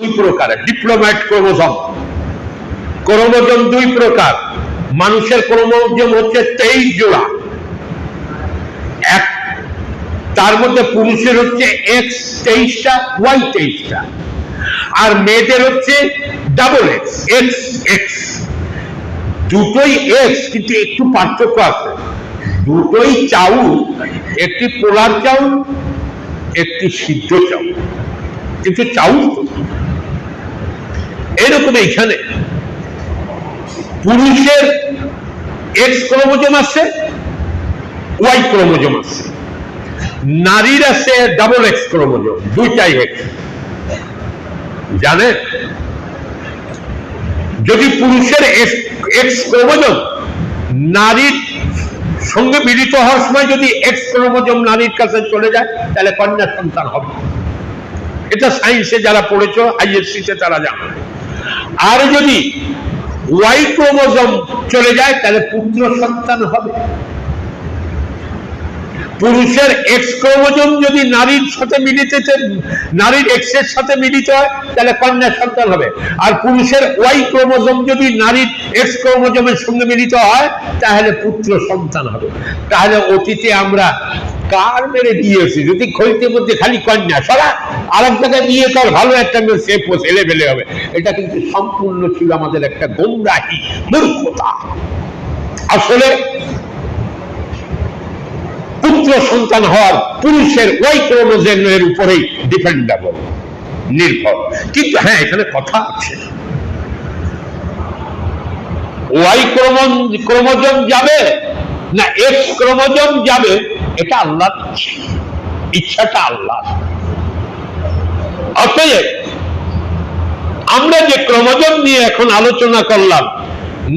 দুই প্রকার diplomat chromosome chromosome দুই প্রকার। মানুষের ক্রোমোজম হচ্ছে তেইশ জোড়া। এক, তার মধ্যে পুরুষের হচ্ছে এক্স তেইশটা ওয়াই তেইশটা। আর মেয়েদের হচ্ছে ডাবল এক্স এক্স এক্স দুটোই এক্স কিন্তু একটু পার্থক্য আছে। দুটোই চাউল, একটি পোলার চাউল, একটি সিদ্ধ চাউল। কিন্তু চাউল। এরকম এইখানে পুরুষের এক্স ক্রোমোজোম আছে ওয়াই ক্রোমোজোম আছে। নারীর আছে ডাবল এক্স ক্রোমোজোম, দুইটাই এক্স জানেন? যদি পুরুষের এক্স ক্রোমোজোম নারীর সঙ্গে মিলিত হওয়ার সময় যদি এক্স ক্রোমোজোম নারীর কাছে চলে যায়, তাহলে কন্যা সন্তান হবে। এটা সায়েন্সে যারা পড়েছ আইএসসিতে তারা জানে। আর যদি ওয়াই ক্রোমোজম চলে যায় তাহলে পুত্র সন্তান হবে। পুরুষের এক্স ক্রোমোজোম যদি নারীর সাথে মিলিত নারীর এক্সের সাথে মিলিত হয়, তাহলে কন্যা সন্তান হবে। আর পুরুষের ওয়াই ক্রোমোজোম যদি নারীর এক্স ক্রোমোজোমের সঙ্গে মিলিত হয়, তাহলে পুত্র সন্তান হবে। তাহলে অতীতে আমরা কার মেরে দিয়েছি যদি খরিতে মধ্যে খালি কন্যা সরা এক জায়গায় বিয়ে কর, ভালো একটা মেয়ে, সে ছেলে ফেলে হবে। এটা কিন্তু সম্পূর্ণ ছিল আমাদের একটা গোমরাহি মূর্খতা। আসলে পুত্র সন্তান হওয়ার পুরুষের ওয়াই ক্রোমোজেনের উপরেই ডিপেন্ডেবল নির্ভর। কিন্তু হ্যাঁ এখানে কথা আছে। ওয়াই ক্রোমোজম যাবে না এক্স ক্রোমোজম যাবে, এটা আল্লাহ ইচ্ছাটা আল্লাহ অতএব আমরা যে ক্রোমোজম নিয়ে এখন আলোচনা করলাম,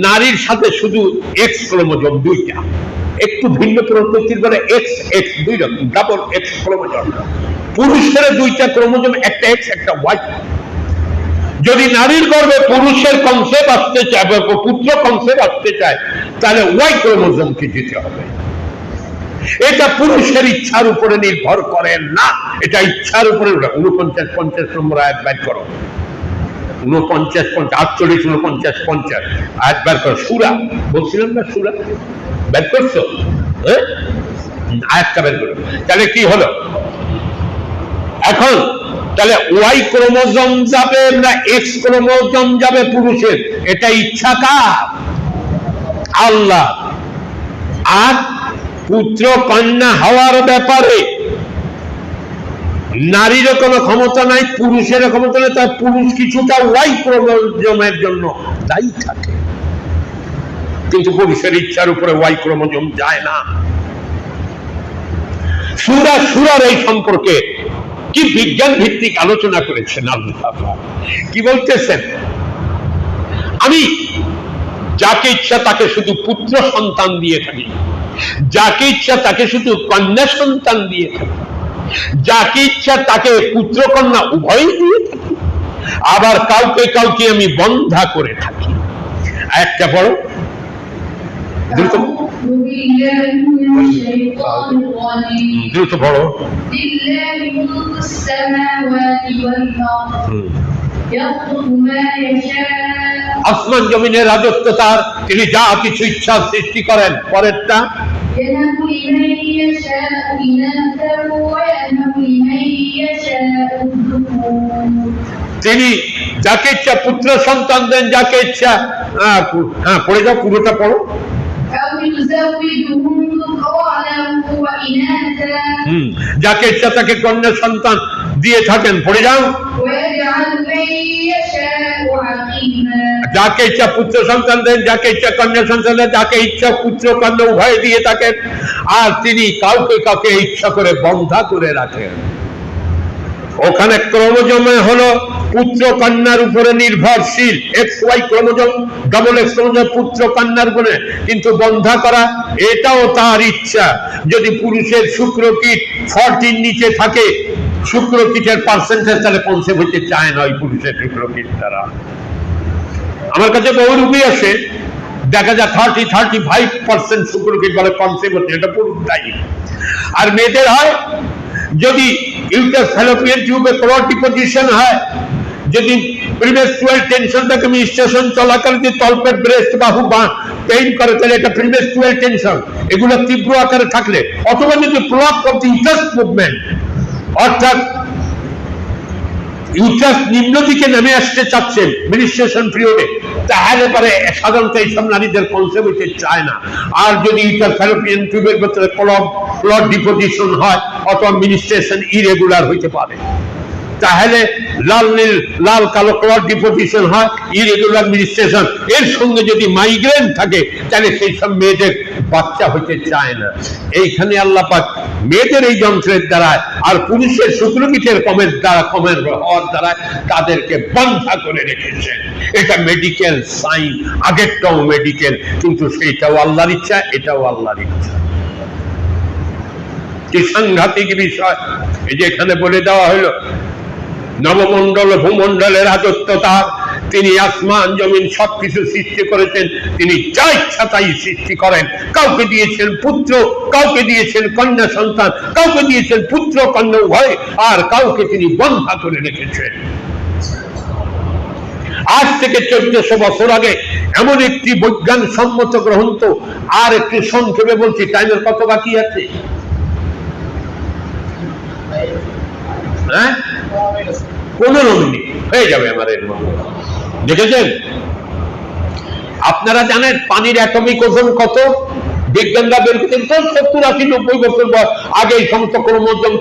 নারীর সাথে শুধু এক্স ক্রোমোজম দুইটা। একটু ভিন্ন প্রকৃতির করে এক্স এক্স দুই রকম ডাবল এক্স ক্রোমোজম পুরুষের দুইটা ক্রোমোজম একটা এক্স একটা ওয়াই যদি নারীর গর্ভে পুরুষের কনসেপ্ট আসতে চায় পুত্র কনসেপ্ট আসতে চায়, তাহলে ওয়াই ক্রোমোজমকে যেতে হবে। এটা পুরুষের ইচ্ছার উপরে নির্ভর করে না। এটা ইচ্ছার উপরে উনপঞ্চাশ পঞ্চাশ নম্বর আয়াত বাইর করো। উনপঞ্চাশ পঞ্চাশ, আটচল্লিশ উনপঞ্চাশ পঞ্চাশ। আয়াত বের করো, সুরা। বলছিলাম না সুরা? বের করছ? আয়াতটা বের করো। তাহলে কি হলো? এখন, তাহলে ওয়াই ক্রোমোজম যাবে না এক্স ক্রোমোজম যাবে পুরুষের? এটা ইচ্ছা কার? আল্লাহ। আর পুত্র কন্যা হওয়ার ব্যাপারে নারীরও কোনো ক্ষমতা নাই পুরুষের ক্ষমতা নেই তার পুরুষ কিছুটা ওয়াই ক্রোমোজমের জন্য দায়ী থাকে। কিন্তু পুরুষের ইচ্ছার উপরে ওয়াই ক্রোমোজম যায় না। সুরা সুরার এই সম্পর্কে কি বিজ্ঞান ভিত্তিক আলোচনা করেছেন কি বলতেছেন? আমি যাকে ইচ্ছা তাকে শুধু পুত্র সন্তান দিয়ে থাকি, যাকে ইচ্ছা তাকে শুধু কন্যা সন্তান দিয়ে থাকি। যাকে ইচ্ছা তাকে পুত্র কন্যা উভয়ই দিয়ে থাকি আবার কাউকে কাউকে আমি বন্ধা করে থাকি একটা বড় দ্রুত أعوذ بالله من الشيطان الرجيم দ্রুত বড় لله ملك السماوات والأرض হুম। يخلق ما يشاء আসমান জমিনের রাজত্ব তার। তিনি যা কিছু ইচ্ছা সৃষ্টি করেন। পরেরটা তিনি যাকে ইচ্ছা পুত্র সন্তান দেন যাকে ইচ্ছা। হ্যাঁ পড়ে যাও পুরোটা পড়ো। যাকে ইচ্ছা তাকে কন্যা সন্তান দিয়ে থাকেন। পড়ে যাও। যাকে ইচ্ছা পুত্র সন্তান দেন, যাকে ইচ্ছা কন্যা সন্তান দেন, যাকে ইচ্ছা পুত্র কন্যা উভয় দিয়ে থাকেন, আর তিনি কাউকে কাউকে ইচ্ছা করে বন্ধা করে রাখেন। ওখানে ক্রোমোজমে হলো পুত্র কন্যার উপরে নির্ভরশীল। X Y chromosome double X chromosome, পুত্র কন্যার উপরে। কিন্তু বন্ধা করা, এটাও তার ইচ্ছা। যদি পুরুষের শুক্রকীট ফর্টির নিচে থাকে, শুক্রকীটের পার্সেন্টেজ তাহলে পৌঁছে হইতে চায় না ওই পুরুষের শুক্রকীট দ্বারা। আমার কাছে বহু রুগী আছে। দেখা যায় থার্টি থার্টি ফাইভ পার্সেন্ট শুক্রকীট বলে কনসেপ্ট হচ্ছে, এটা পুরুষ দায়ী আর মেয়েদের হয়, যদি ইউটার ফ্যালোপিয়ান টিউবে কোয়ার্টি পজিশন হয়, যদি প্রিমেস্টুয়াল টেনশনটাকে মিনিস্ট্রেশন চলাকালে যদি তলপেট ব্রেস্ট বাহু বা পেইন করে, তাহলে এটা প্রিমেস্টুয়াল টেনশন এগুলো তীব্র আকারে থাকলে, অথবা যদি block of the uterus movement অর্থাৎ ইউটাস নিম্ন দিকে নেমে আসতে চাচ্ছেন মিনিস্ট্রেশন পিরিয়ডে তাহলে পরে সাধারণত এইসব নারীদের কনসেপ্ট হইতে চায় না। আর যদি ইউটার ফ্যালোপিয়ান টিউবের ভেতরে ক্লব ক্লড ডিপোজিশন হয়, অথবা মিনিস্ট্রেশন ইরেগুলার হইতে পারে। তাহলে লাল নীল, লাল কালো ক্লড ডিপোজিশন হয় ইরেগুলার মিনিস্ট্রেশন এর সঙ্গে যদি মাইগ্রেন থাকে, তাহলে সেই সব মেয়েদের বাচ্চা হইতে চায় না। এইখানে আল্লাহ পাক মেয়েদের এই যন্ত্রের দ্বারা আর পুরুষের শুক্রপীঠের কমের দ্বারা, কমের হওয়ার দ্বারা তাদেরকে বন্ধা করে রেখেছেন এটা মেডিকেল সাইন আগেরটাও মেডিকেল কিন্তু সেইটাও আল্লাহর ইচ্ছা, এটাও আল্লাহর ইচ্ছা। কি সাংঘাতিক বিষয়। এই যে এখানে বলে দেওয়া হলো নবমণ্ডল ভূমণ্ডলের রাজত্ব তার। তিনি আসমান, জমিন সবকিছু সৃষ্টি করেছেন। তিনি যা ইচ্ছা তাই সৃষ্টি করেন। কাউকে দিয়েছেন পুত্র, কাউকে দিয়েছেন কন্যা সন্তান, কাউকে দিয়েছেন পুত্র, কন্যা, উভয়। আর কাউকে তিনি বন্ধা করে রেখেছেন। আজ থেকে চোদ্দশো বছর আগে এমন একটি বৈজ্ঞান সম্মত গ্রন্থ আর একটু সংক্ষেপে বলছি, টাইমের কত বাকি আছে? হ্যাঁ? পনেরো মিনিট। হয়ে যাবে আমার এর মধ্যে। দেখেছেন? আপনারা জানেন পানির অ্যাটমিক ওজন কত? বিজ্ঞানরা বের করতেন তো সত্তর আশি নব্বই বছর বয়স আগে এই সমস্ত ক্রোমোজম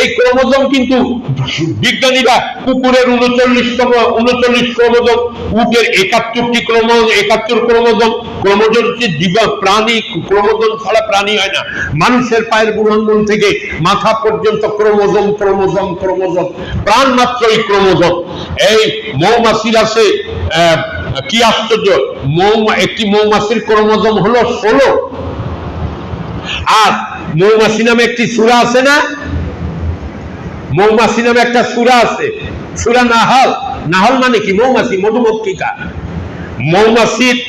এই ক্রোমোজম কিন্তু বিজ্ঞানীরা কুকুরের উনচল্লিশতম, উনচল্লিশ ক্রোমোজম, উটের একাত্তরটি ক্রোমোজম একাত্তর ক্রোমোজম ক্রোমোজম হচ্ছে জীব, প্রাণী, ক্রোমোজম ছাড়া প্রাণী হয় না। মানুষের পায়ের বুড়াঙ্গন থেকে মাথা পর্যন্ত ক্রোমোজম ক্রোমোজম ক্রোমোজম প্রাণ মাত্র এই ক্রোমোজম। এই মৌমাছির আছে কি আশ্চর্য? মৌ একটি মৌমাছির ক্রোমোজম হলো ষোলো। আর মৌমাছি নামে একটি সুরা আছে না? মৌমাছি নামে একটা সুরা আছে। সুরা নাহল। নাহল মানে কি? মৌমাছি, মধুমক্ষিকা। মৌমাছির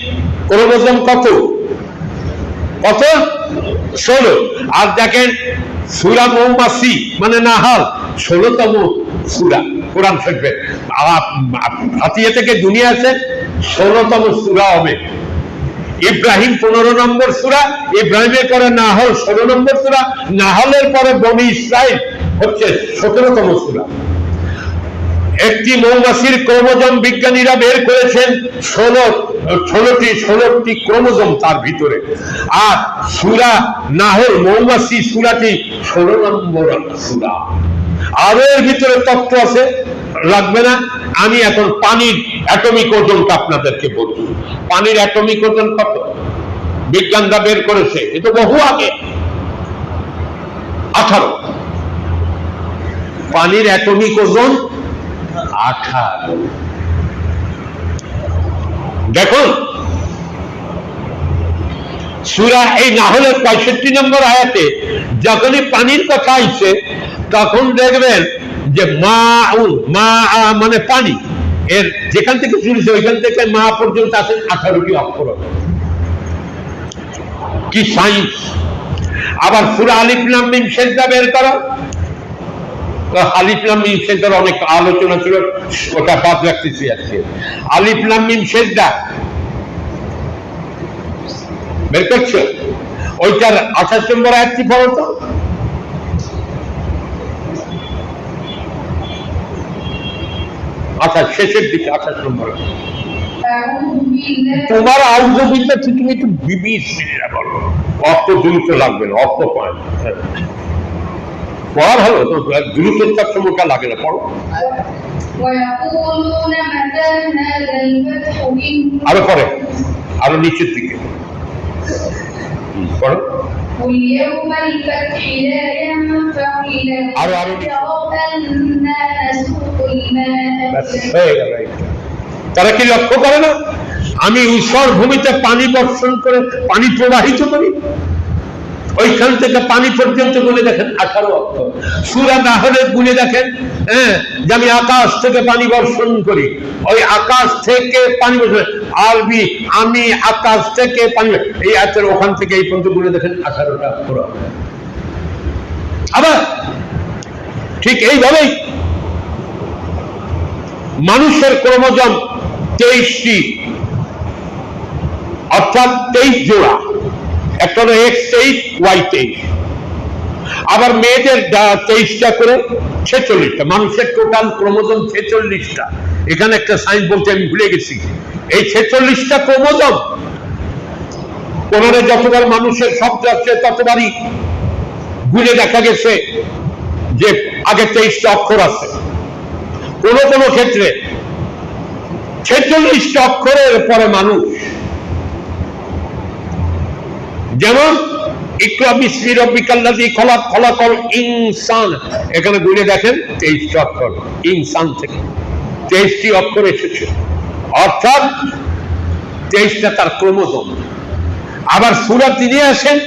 ক্রোমোজম কত? কত? ষোলো। আর দেখেন, সুরা মৌমাছি মানে নাহাল। ষোলোতম সুরা। কোরআন শরীফে। হাতিয়ে থেকে দুনিয়া আছে। ষোলোতম সুরা হবে। ইব্রাহিম পনেরো নম্বর সুরা, ইব্রাহিমের পরে নাহল ষোলো নম্বর সুরা, নাহলের পরে বনি ইসরাইল হচ্ছে সতেরোতম সুরা। একটি মৌমাছির ক্রোমোজম বিজ্ঞানীরা বের করেছেন, ষোলো, ষোলোটি ষোলোটি ক্রোমোজম তার ভিতরে। আর সুরা নাহল মৌমাছি সুরাটি ষোলো নম্বর সুরা। আরও এর ভিতরে তত্ত্ব আছে, লাগবে না। আমি এখন পানির অ্যাটমিক ওজনটা আপনাদেরকে বলছি। পানির অ্যাটমিক ওজন কত? বিজ্ঞানরা বের করেছে। এ তো বহু আগে। আঠারো। পানির অ্যাটমিক ওজন আঠারো। দেখুন, সুরা এই না হলে পঁয়ষট্টি নম্বর আয়াতে যখনই পানির কথা আইছে তখন দেখবেন যে মা উন মা মানে পানি। এর যেখান থেকে শুরু হয়েছে, ওইখান থেকে মা পর্যন্ত আছেন আঠারোটি অক্ষর। কি সাইন্স আবার সুরা আলিফ মিম সেজদা বের করো। আলিফ মিম সেজদার অনেক আলোচনা ছিল, ওটা বাদ রাখতেছি আজকে। আলিফ মিম সেজদা। বের করছ? ওইটার আঠাশ নম্বর আয়াতটি পড়ো তো। আঠাশ শেষের দিকে আচ্ছা, আঠাশ নম্বর তোমার আউজবিল্লা তুমি একটু বিবিসিরা বলো অর্থ দ্রুত লাগবে না অর্থ পয়েন্ট পড়া ভালো তো দ্রুততার সময়টা লাগে না পড়ো। আরও পরে আরও নিচের দিকে। পড়ো। তারা কি লক্ষ্য করে না? আমি ঈশ্বর ভূমিতে পানি বর্ষণ করে পানি প্রবাহিত করি? ওইখান থেকে পানি পর্যন্ত গুনে দেখেন, আঠারো অক্ষর। সুরা না হলে গুনে দেখেন হ্যাঁ যে আমি আকাশ থেকে পানি বর্ষণ করি। ওই আকাশ থেকে পানি বর্ষণ আরবি, আমি আকাশ থেকে পানি এই আয়াতের ওখান থেকে এই পর্যন্ত গুনে দেখেন, আঠারোটা অক্ষর। আবার ঠিক এইভাবেই মানুষের ক্রোমোজম তেইশটি, অর্থাৎ তেইশ জোড়া। একটা হলো এক্স তেইশ ওয়াই তেইশ। আবার মেয়েদের তেইশটা করে ছেচল্লিশটা, মানুষের টোটাল ক্রোমোজম ছেচল্লিশটা। এখানে একটা সাইন্স বলতে আমি ভুলে গেছি। এই ছেচল্লিশটা ক্রোমোজম কোনরে যতবার মানুষের শব্দ আছে ততবারই গুলে দেখা গেছে যে আগে তেইশটা অক্ষর আছে। কোন কোন ক্ষেত্রে ছেচল্লিশটা অক্ষরের পরে মানুষ যেমন ইনসান। এখানে গুনে দেখেন, তেইশটি অক্ষর, ইনসান থেকে। তেইশটি অক্ষর এসেছে। অর্থাৎ, তেইশটা তার ক্রোমোজোম। আবার সুরা তিনি আসেন,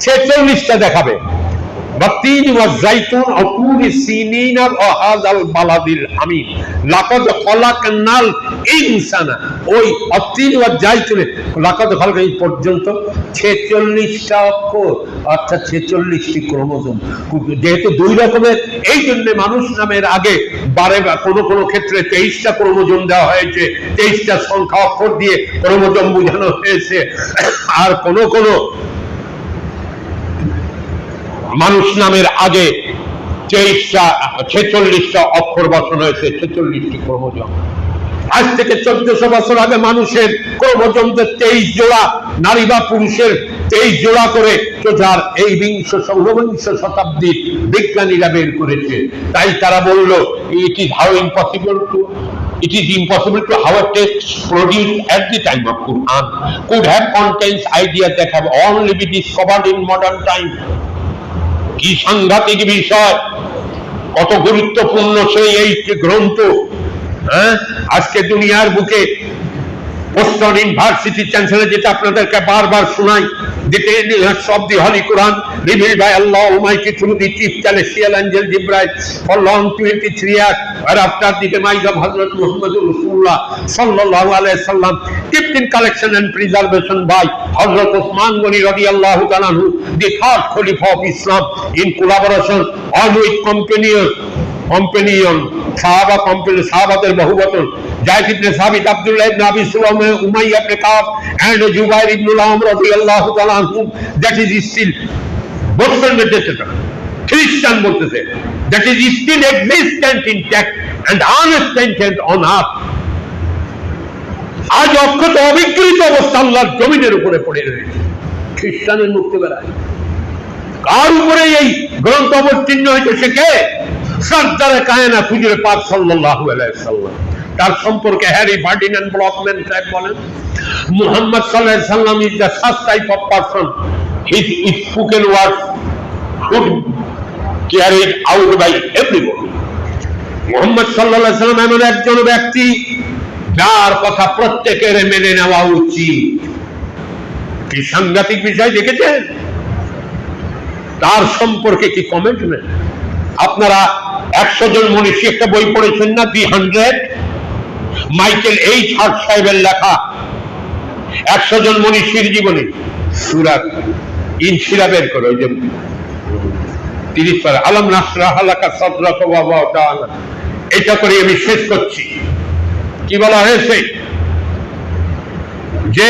ছেচল্লিশটা দেখাবে। والتين والزيتون وطور سينين وهذا البلد الحميد لقد خلقنا الانسان ওই অতীন ওয়া জাইতুনে লাকাদ খালকা এই পর্যন্ত 46টা অক্ষর অর্থাৎ 46টি ক্রোমোজোম যেহেতু দুই রকমের এই জন্য মানুষ নামের আগে বারে বা কোনো কোনো ক্ষেত্রে 23টা ক্রোমোজোম দেওয়া হয়েছে 23টা সংখ্যা অক্ষর দিয়ে ক্রোমোজোম বোঝানো হয়েছে আর কোনো কোনো মানুষ নামের আগে তেইশটা, ছেচল্লিশটা অক্ষর বসানো হয়েছে, ছেচল্লিশটি ক্রোমোজম। আজ থেকে চোদ্দশো বছর আগে মানুষের ক্রোমোজমদের তেইশ জোড়া, নারী বা পুরুষের তেইশ জোড়া করে চোজার এই বিংশ ঊনবিংশ শতাব্দীর বিজ্ঞানীরা বের করেছে। তাই তারা বলল it is how impossible to It is impossible to have a text produced at the time of Quran. Could have contains ideas that have only been discovered in modern. কি সাংঘাতিক বিষয়? কত গুরুত্বপূর্ণ সেই এই গ্রন্থ হ্যাঁ? আজকে দুনিয়ার বুকে বোস্টন ইউনিভার্সিটি চ্যান্সেলর যেটা আপনাদেরকে বারবার শোনাই angel Jibril for long 23 years whereafter the demise of Hazrat Muhammad Rasulullah sallallahu alaihi wasallam kept in collection and preservation by Hazrat Uthman Ghani radiyallahu ta'ala anhu, the third Khalifa of Islam in collaboration on with companions companion, সাহাবা company সাহাবাদের বহু Zayd ibn Thabit Abdullah ইবনে আবি Umayya ibn cub and Jubair ইবনে রাদিয়াল্লাহু তাআলা আনহুম। That is still খ্রিস্টান বলতেছে। That is still and on earth আজ অক্ষত অবিকৃত অবস্থা আল্লাহর জমিনের উপরে পড়ে রয়েছে। খ্রিস্টানের মুক্তি বেড়ায় কার উপরে এই গ্রন্থ অবতীর্ণ হয়েছে সে কে? মুহাম্মদ এমন একজন ব্যক্তি যার কথা প্রত্যেকের মেনে নেওয়া উচিত। কি সাংঘাতিক বিষয় দেখেছেন? তার সম্পর্কে কি কমেন্ট নেই আপনারা একশো জন মনীষী একটা বই পড়েছেন না? The hundred Michael H Hart সাহেবের লেখা। একশো জন মনীষীর জীবনে। সুরাত ইনসিরা বের করে, ওই যে তিরিশ আলম নাসরা, হালাকা সদরাক বাবা। এটা করে আমি শেষ করছি। কি বলা হয়েছে? যে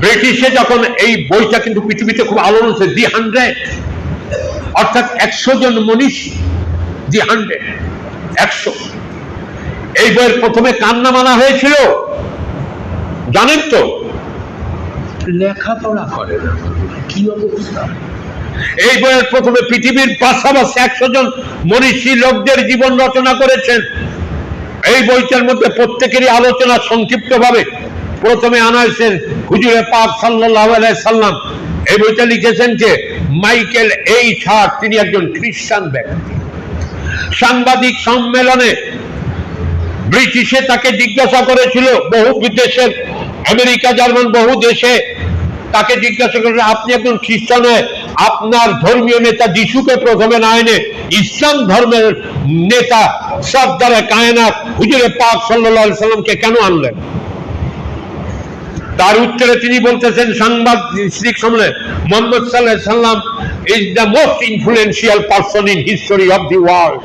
ব্রিটিশে যখন এই বইটা কিন্তু পৃথিবীতে খুব আলোড়ন হচ্ছে দি হান্ড্রেড অর্থাৎ একশো জন মনীষী দি হান্ড্রেড একশো। এই বইয়ের প্রথমে কান্না মানা হয়েছিল? জানেন তো? লেখাপড়া করে না কি অবস্থা? এই বইয়ের প্রথমে পৃথিবীর পাশাপাশি একশো জন মনীষী লোকদের জীবন রচনা করেছেন। এই বইটার মধ্যে প্রত্যেকেরই আলোচনা সংক্ষিপ্ত ভাবে প্রথমে আনা হয়েছে হুজুরে পাক সাল্লাল্লাহু আলাইহি সাল্লাম। এই বইটা লিখেছেন যে মাইকেল এই ছাড় তিনি একজন খ্রিস্টান ব্যক্তি। সাংবাদিক সম্মেলনে ব্রিটিশে তাকে জিজ্ঞাসা করেছিল, বহু বিদেশের, আমেরিকা, জার্মান, বহু দেশে? তাকে জিজ্ঞাসা করেছিল, আপনি একজন খ্রিস্টান হয়ে আপনার ধর্মীয় নেতা যিশুকে প্রথমে না এনে ইসলাম ধর্মের নেতা সর্দারে কায়নাত হুজুরে পাক আলাইহি সাল্লামকে কেন আনলেন? তার উত্তরে তিনি বলতেছেন, সংবাদ সাংবাদিক সম্মেলনে মোহাম্মদ সাল্লাহ সাল্লাম is the most influential person in history of the world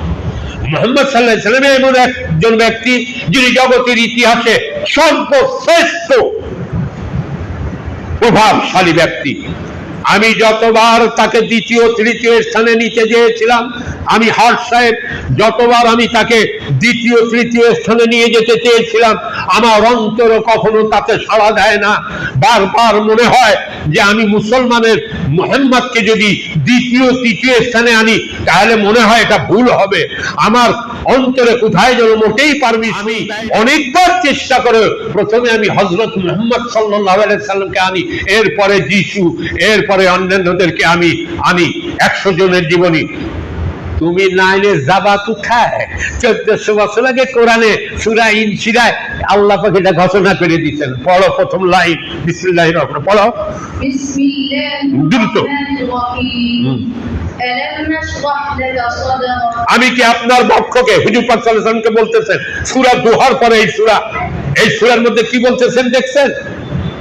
Muhammad সাল্লাহ সাল্লামে এমন একজন ব্যক্তি যিনি জগতের ইতিহাসে সর্বশ্রেষ্ঠ প্রভাবশালী ব্যক্তি। আমি যতবার তাকে দ্বিতীয় তৃতীয় স্থানে নিতে চেয়েছিলাম আমি হর সাহেব যতবার আমি তাকে দ্বিতীয় তৃতীয় স্থানে নিয়ে যেতে চেয়েছিলাম আমার অন্তর কখনো তাতে সাড়া দেয় না। বারবার মনে হয় যে আমি মুসলমানের মোহাম্মদকে যদি দ্বিতীয় তৃতীয় স্থানে আনি তাহলে মনে হয় এটা ভুল হবে। আমার অন্তরে কোথায় যেন মোটেই পারবি আমি অনেকবার চেষ্টা করে প্রথমে আমি হজরত মোহাম্মদ সাল্লাহ সাল্লামকে আনি এরপরে যিশু এরপরে পরে অন্যান্যদেরকে আমি আমি একশো জনের জীবনী। তুমি নাইনে যাবা তু খায় চোদ্দশো বছর আগে কোরআনে সুরা ইন সিরায় আল্লাহ পাখি এটা ঘোষণা করে দিচ্ছেন পড়ো প্রথম লাইন। বিসমিল্লাহ রহমান পড়ো। দ্রুত। আমি কি আপনার বক্ষকে হুজুর পাক সাল্লাল্লাহু আলাইহি বলতেছেন? সূরা দোহার পরে এই সুরা, এই সুরার মধ্যে কি বলতেছেন দেখছেন?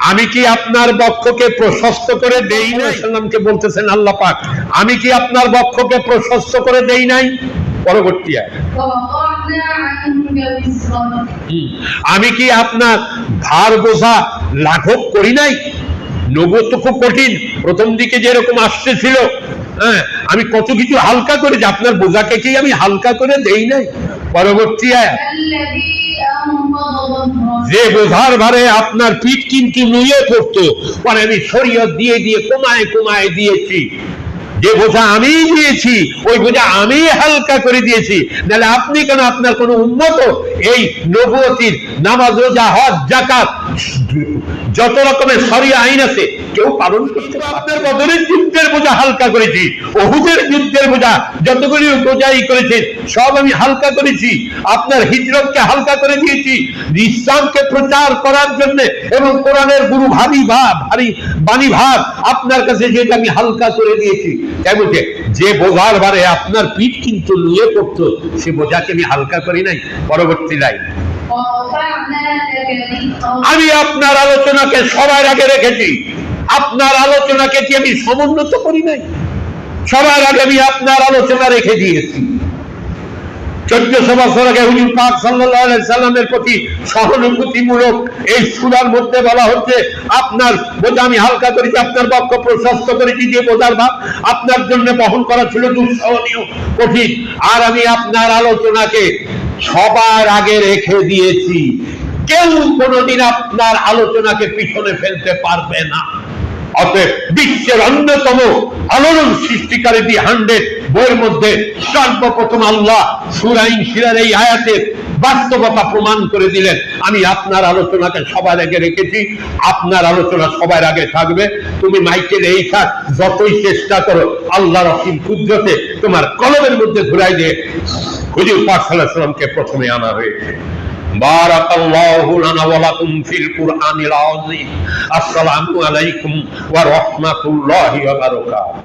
আমি কি আপনার বক্ষকে প্রশস্ত করে দেই নাই? সাল্লামকে বলতেছেন, আল্লাহ পাক, আমি কি আপনার বক্ষকে প্রশস্ত করে দেই নাই? পরবর্তী আমি কি আপনার ভার বোঝা লাঘব করি নাই? নগদ তো খুব কঠিন। প্রথম দিকে যেরকম আসতেছিল হ্যাঁ আমি কত কিছু হালকা করে আপনার বোঝাকে কি আমি হালকা করে দেই নাই? পরবর্তী আয় যে বোঝার ভারে আপনার পিঠ কিন্তু নুয়ে পড়তো, পরে আমি শরীয়ত দিয়ে দিয়ে কমায় কমায় দিয়েছি। যে বোঝা আমি দিয়েছি, ওই বোঝা আমি হালকা করে দিয়েছি। নাহলে আপনি কেন আপনার কোন উন্নত এই নবতির নামাজ, রোজা, হজ জাকাত যত রকমের সরি আইন আছে, কেউ পালন করতে আপনার বদলের যুদ্ধের বোঝা হালকা করেছি, অহুদের যুদ্ধের বোঝা যতগুলি বোঝাই করেছেন সব আমি হালকা করেছি। আপনার হিজরতকে হালকা করে দিয়েছি, ইসলামকে প্রচার করার জন্য এবং কোরআনের গুরু ভারী ভাব ভারী বাণী ভাব আপনার কাছে যেটা আমি হালকা করে দিয়েছি। তাই যে বোঝার বারে আপনার পিঠ কিন্তু নিয়ে পড়তো, সে বোঝাকে আমি হালকা করি নাই, পরবর্তী লাইন আমি আপনার আলোচনাকে সবার আগে রেখেছি। আপনার আলোচনাকে কি আমি সমুন্নত করি নাই? সবার আগে আমি আপনার আলোচনা রেখে দিয়েছি। চোদ্দশো বছর আগে হুজুর পাক সাল্লামের প্রতি সহানুভূতিমূলক এই সুরার মধ্যে বলা হচ্ছে, আপনার বোঝা আমি হালকা করেছি, আপনার বক্ষ প্রশস্ত করেছি, যে বোঝার ভাব আপনার জন্য বহন করা ছিল দুঃসহনীয়, কঠিন। আর আমি আপনার আলোচনাকে সবার আগে রেখে দিয়েছি। কেউ কোনোদিন আপনার আলোচনাকে পিছনে ফেলতে পারবে না। অতএব বিশ্বের অন্যতম আলোড়ন সৃষ্টিকারী দি হান্ড্রেড বইয়ের মধ্যে সর্বপ্রথম আল্লাহ সুরাইন সিরার এই আয়াতের বাস্তবতা প্রমাণ করে দিলেন আমি আপনার আলোচনাকে সবার আগে রেখেছি আপনার আলোচনা সবার আগে থাকবে তুমি মাইকেল এই থাক যতই চেষ্টা করো আল্লাহ রহিম কুদরতে তোমার কলমের মধ্যে ঘুরাই দিয়ে হুজুর পাক সাল্লাল্লাহু আলাইহি সাল্লামকে প্রথমে আনা হয়েছে بارك الله لنا ولكم في القرآن العظيم السلام عليكم ورحمة الله وبركاته